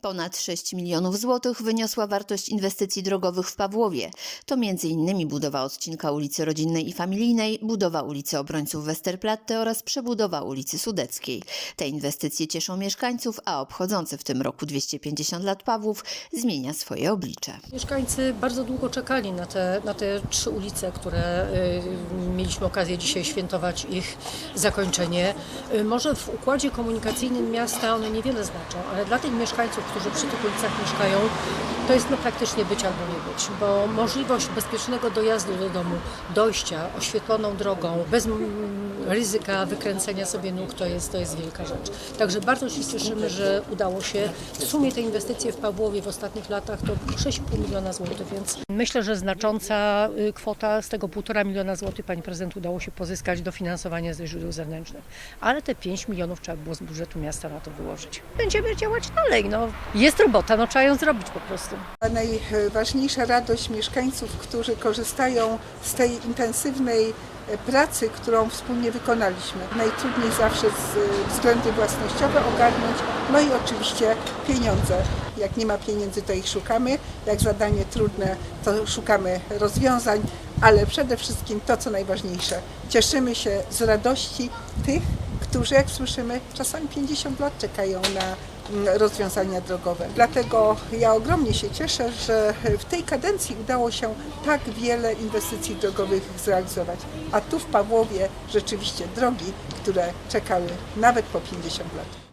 Ponad 6 milionów złotych wyniosła wartość inwestycji drogowych w Pawłowie. To m.in. budowa odcinka ulicy Rodzinnej i Familijnej, budowa ulicy Obrońców Westerplatte oraz przebudowa ulicy Sudeckiej. Te inwestycje cieszą mieszkańców, a obchodzący w tym roku 250 lat Pawłów zmienia swoje oblicze. Mieszkańcy bardzo długo czekali na te, na te trzy ulice, które y, mieliśmy okazję dzisiaj świętować ich zakończenie. Y, może w układzie komunikacyjnym miasta one niewiele znaczą, ale dla tych mieszkańców, którzy przy tych ulicach mieszkają, to jest no praktycznie być albo nie być, bo możliwość bezpiecznego dojazdu do domu, dojścia oświetloną drogą, bez ryzyka wykręcenia sobie nóg, to jest, to jest wielka rzecz. Także bardzo się cieszymy, że udało się w sumie te inwestycje w Pawłowie w ostatnich latach to 6,5 miliona złotych, więc myślę, że znacząca y, kwota z tego 1,5 miliona złotych pani prezydent udało się pozyskać dofinansowanie ze źródeł zewnętrznych, ale te 5 milionów trzeba było z budżetu miasta na to wyłożyć. Będziemy działać dalej, no jest robota, no trzeba ją zrobić po prostu. Najważniejsza radość mieszkańców, którzy korzystają z tej intensywnej e, pracy, którą wspólnie wykonaliśmy. Najtrudniej zawsze e, względy własnościowe ogarnąć, no i oczywiście pieniądze. Jak nie ma pieniędzy, to ich szukamy. Jak zadanie trudne, to szukamy rozwiązań, ale przede wszystkim to, co najważniejsze, cieszymy się z radości tych, którzy, jak słyszymy, czasami 50 lat czekają na rozwiązania drogowe. Dlatego ja ogromnie się cieszę, że w tej kadencji udało się tak wiele inwestycji drogowych zrealizować. A tu w Pawłowie rzeczywiście drogi, które czekały nawet po 50 lat.